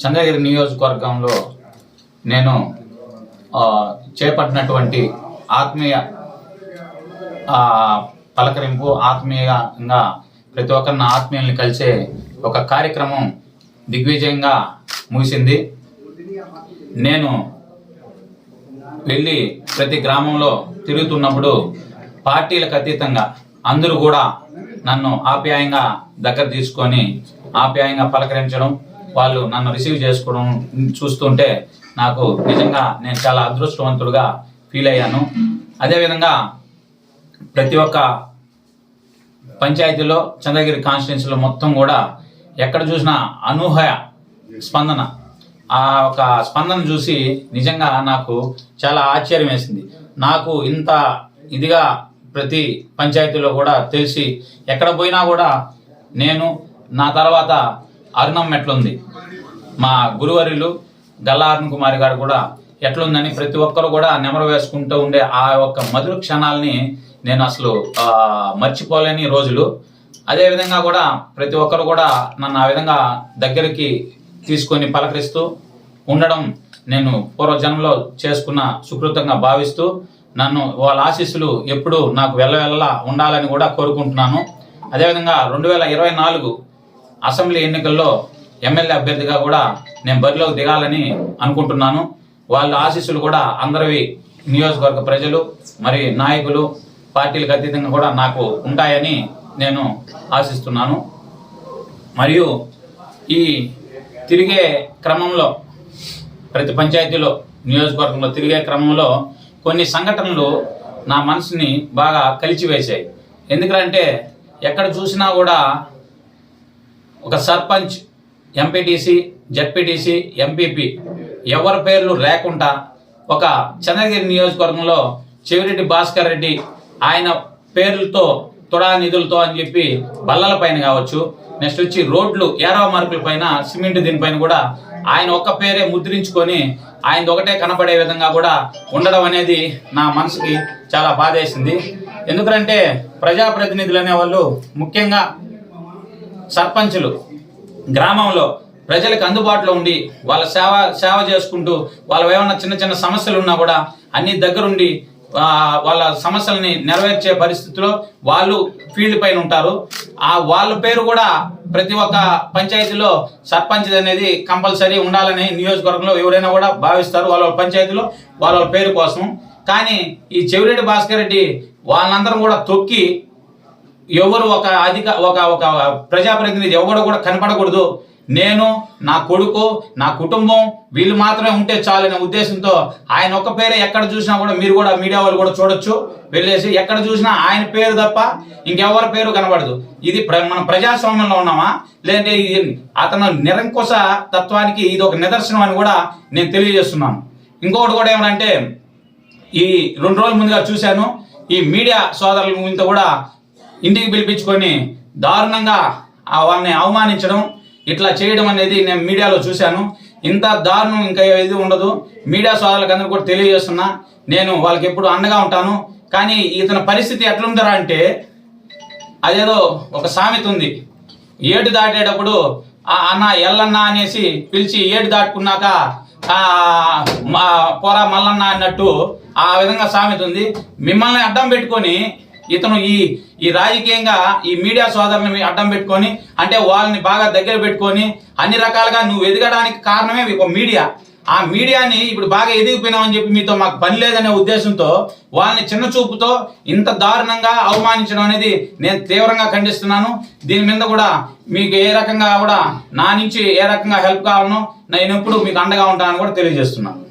చంద్రగిరి నియోజకవర్గంలో నేను చేపట్టినటువంటి ఆత్మీయ పలకరింపు ఆత్మీయంగా ప్రతి ఒక్కరిని ఆత్మీయుల్ని కలిసే ఒక కార్యక్రమం దిగ్విజయంగా ముగిసింది. నేను వెళ్ళి ప్రతి గ్రామంలో తిరుగుతున్నప్పుడు పార్టీలకు అతీతంగా అందరూ కూడా నన్ను ఆప్యాయంగా దగ్గర తీసుకొని ఆప్యాయంగా పలకరించడం వాళ్ళు నన్ను రిసీవ్ చేసుకోవడం చూస్తుంటే నాకు నిజంగా నేను చాలా అదృష్టవంతుడుగా ఫీల్ అయ్యాను. అదేవిధంగా ప్రతి ఒక్క పంచాయతీలో చంద్రగిరి కాన్స్టిట్యున్సీలో మొత్తం కూడా ఎక్కడ చూసినా అనూహ్య స్పందన. ఆ ఒక స్పందన చూసి నిజంగా నాకు చాలా ఆశ్చర్యం వేసింది. నాకు ఇంత ఇదిగా ప్రతి పంచాయతీలో కూడా తెలిసి ఎక్కడ పోయినా కూడా నేను నా తర్వాత అరుణం ఎట్లుంది? మా గురువరులు గల్లారుణ్ కుమారి గారు కూడా ఎట్లుందని ప్రతి ఒక్కరు కూడా నెమరు వేసుకుంటూ ఉండే ఆ యొక్క మధుర క్షణాలని నేను అసలు మర్చిపోలేని రోజులు. అదేవిధంగా కూడా ప్రతి ఒక్కరు కూడా నన్ను ఆ విధంగా దగ్గరికి తీసుకొని పలకరిస్తూ ఉండడం నేను పూర్వజన్మలో చేసుకున్న సుకృతంగా భావిస్తూ నన్ను వాళ్ళ ఆశీస్సులు ఎప్పుడు నాకు వెళ్ళవెళ్ళలా ఉండాలని కూడా కోరుకుంటున్నాను. అదేవిధంగా రెండు వేల ఇరవై నాలుగు అసెంబ్లీ ఎన్నికల్లో ఎమ్మెల్యే అభ్యర్థిగా కూడా నేను బరిలోకి దిగాలని అనుకుంటున్నాను. వాళ్ళ ఆశీస్సులు కూడా అందరివి నియోజకవర్గ ప్రజలు మరి నాయకులు పార్టీలకు అతీతంగా కూడా నాకు ఉంటాయని నేను ఆశిస్తున్నాను. మరియు ఈ తిరిగే క్రమంలో ప్రతి పంచాయతీలో నియోజకవర్గంలో తిరిగే క్రమంలో కొన్ని సంఘటనలు నా మనసుని బాగా కలిచివేశాయి. ఎందుకంటే ఎక్కడ చూసినా కూడా ఒక సర్పంచ్ ఎంపీటీసీ జడ్పీటీసీ ఎంపీపీ ఎవరి పేర్లు లేకుండా ఒక చంద్రగిరి నియోజకవర్గంలో చెవిరెడ్డి భాస్కర్ రెడ్డి ఆయన పేర్లతో తుడా నిధులతో అని చెప్పి బల్లల పైన కావచ్చు నెక్స్ట్ వచ్చి రోడ్లు ఏరవ మార్కుల పైన సిమెంట్ దీనిపైన కూడా ఆయన ఒక్క పేరే ముద్రించుకొని ఆయన ఒకటే కనపడే విధంగా కూడా ఉండడం అనేది నా మనసుకి చాలా బాధేసింది. ఎందుకంటే ప్రజాప్రతినిధులు అనేవాళ్ళు ముఖ్యంగా సర్పంచులు గ్రామంలో ప్రజలకు అందుబాటులో ఉండి వాళ్ళ సేవ సేవ చేసుకుంటూ వాళ్ళ ఏమైనా చిన్న చిన్న సమస్యలు ఉన్నా కూడా అన్ని దగ్గరుండి వాళ్ళ సమస్యల్ని నెరవేర్చే పరిస్థితిలో వాళ్ళు ఫీల్డ్ పైన ఉంటారు. ఆ వాళ్ళ పేరు కూడా ప్రతి ఒక్క పంచాయతీలో సర్పంచ్ అనేది కంపల్సరీ ఉండాలని నియోజకవర్గంలో ఎవరైనా కూడా భావిస్తారు. వాళ్ళ పంచాయతీలో వాళ్ళ వాళ్ళ పేరు కోసం. కానీ ఈ చెవిరెడ్డి భాస్కర్ రెడ్డి వాళ్ళందరం కూడా తొక్కి ఎవరు ఒక అధిక ఒక ఒక ప్రజాప్రతినిధి ఎవరు కూడా కనపడకూడదు. నేను నా కొడుకు నా కుటుంబం వీళ్ళు మాత్రమే ఉంటే చాలనే ఉద్దేశంతో ఆయన ఒక్క పేరే ఎక్కడ చూసినా కూడా మీరు కూడా మీడియా వాళ్ళు కూడా చూడొచ్చు. వెళ్ళేసి ఎక్కడ చూసినా ఆయన పేరు తప్ప ఇంకెవరి పేరు కనబడదు. ఇది ప్ర- మనం ప్రజాస్వామ్యంలో ఉన్నామా? లేదంటే ఇది అతను నిరంకుశ తత్వానికి ఇది ఒక నిదర్శనం అని కూడా నేను తెలియజేస్తున్నాను. ఇంకొకటి కూడా ఏమంటే ఈ రెండు రోజుల ముందుగా చూశాను ఈ మీడియా సోదరుల ముందు కూడా ఇంటికి పిలిపించుకొని దారుణంగా ఆ వాళ్ళని అవమానించడం ఇట్లా చేయడం అనేది నేను మీడియాలో చూశాను. ఇంత దారుణం ఇంకా ఇది ఉండదు. మీడియా సోదరులకు కూడా తెలియజేస్తున్నా. నేను వాళ్ళకి ఎప్పుడు అండగా ఉంటాను. కానీ ఇతని పరిస్థితి ఎట్లుందరా అంటే అదేదో ఒక సామెత ఉంది. ఏడు దాటేటప్పుడు ఆ అన్న ఎల్లన్న అనేసి పిలిచి ఏడు దాటుకున్నాక మా పోరా మల్లన్న అన్నట్టు ఆ విధంగా సామెత ఉంది. మిమ్మల్ని అడ్డం పెట్టుకొని ఇతను ఈ ఈ రాజకీయంగా ఈ మీడియా సోదరుని అడ్డం పెట్టుకొని అంటే వాళ్ళని బాగా దగ్గర పెట్టుకొని అన్ని రకాలుగా నువ్వు ఎదగడానికి కారణమే ఒక మీడియా. ఆ మీడియాని ఇప్పుడు బాగా ఎదిగిపోయినామని చెప్పి మీతో మాకు పని లేదనే ఉద్దేశంతో వాళ్ళని చిన్న చూపుతో ఇంత దారుణంగా అవమానించడం అనేది నేను తీవ్రంగా ఖండిస్తున్నాను. దీని మీద కూడా మీకు ఏ రకంగా కూడా నా నుంచి ఏ రకంగా హెల్ప్ కావాలనో నేను ఎప్పుడు మీకు అండగా ఉంటానని కూడా తెలియజేస్తున్నాను.